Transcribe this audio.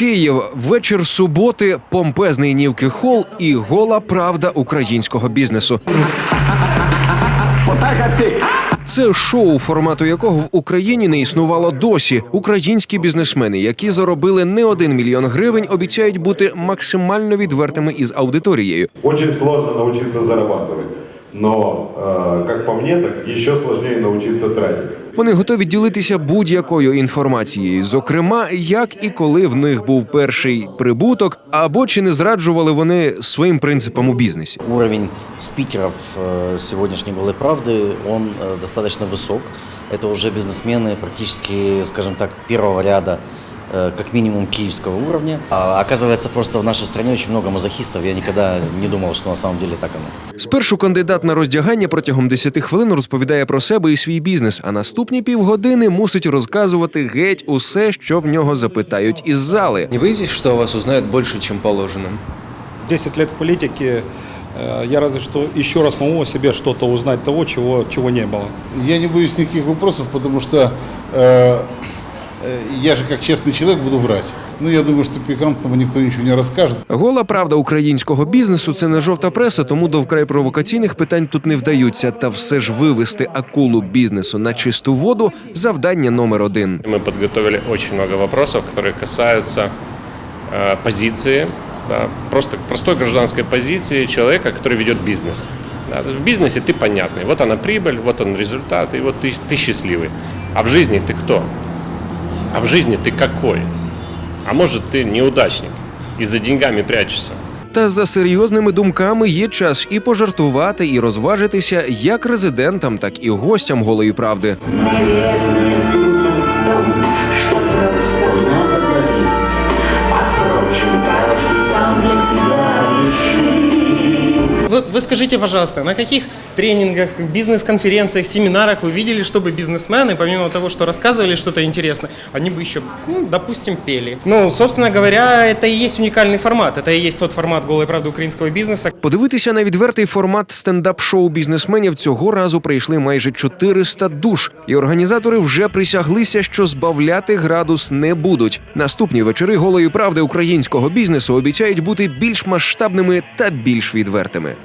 Київ, вечір суботи, помпезний нівки хол і гола правда українського бізнесу. Це шоу, формату якого в Україні не існувало досі. Українські бізнесмени, які заробили не один мільйон гривень, обіцяють бути максимально відвертими із аудиторією. Очень сложно научиться зарабатывать. Но, э, как по мне, так еще сложнее научиться тратить. Вони готові ділитися будь-якою інформацією, зокрема, як і коли в них був перший прибуток, або чи не зраджували вони своїм принципам у бізнесі. Уровень спикеров э, сегодняшней «Голой правды», он э, достаточно высок. Это уже бизнесмены практически, скажем так, первого ряда, э, как минимум киевского уровня. А оказывается, просто в нашей стране очень много мазохистов. Я никогда не думал, что на самом деле так оно. Спершу кандидат на роздягання протягом 10 хвилин розповідає про себе і свій бізнес, а наступні півгодини мусить розказувати геть усе, що в нього запитають із зали. Не боитесь, что о вас узнают больше, чем положено? 10 лет в политике, э, я разве что еще раз могу о себе что-то узнать того, чего, чего не было. Я не боюсь никаких вопросов, потому что э, э, я же как честный человек буду врать. Ну, я думаю, что пикантного никто ничего не расскажет. Гола правда українського бізнесу це не жовта преса, тому до вкрай провокаційних питань тут не вдаються. Та все ж вивести акулу бізнесу на чисту воду завдання номер один. Мы подготовили очень много вопросов, которые касаются э, позиции, да, просто простой гражданской позиции человека, который ведет бизнес. Да, то есть в бизнесе ты понятный. Вот она прибыль, вот он результат, и вот ты, ты счастливый. А в жизни ты кто? А в жизни ты какой? А может ты неудачник и за деньгами прячешься? Та за серйозними думками є час і пожартувати, і розважитися як резидентам, так і гостям голої правди. вы скажите, пожалуйста, на каких тренингах, бизнес-конференциях, семинарах вы видели, чтобы бизнесмены, помимо того, что рассказывали что-то интересное, они бы еще, ну, допустим, пели? Ну, собственно говоря, это и есть уникальный формат. Это и есть тот формат голой правды украинского бизнеса, Подивитися на відвертий формат стендап-шоу бізнесменів цього разу прийшли майже 400 душ, і організатори вже присяглися, що збавляти градус не будуть. Наступні вечори голої правди українського бізнесу обіцяють бути більш масштабними та більш відвертими.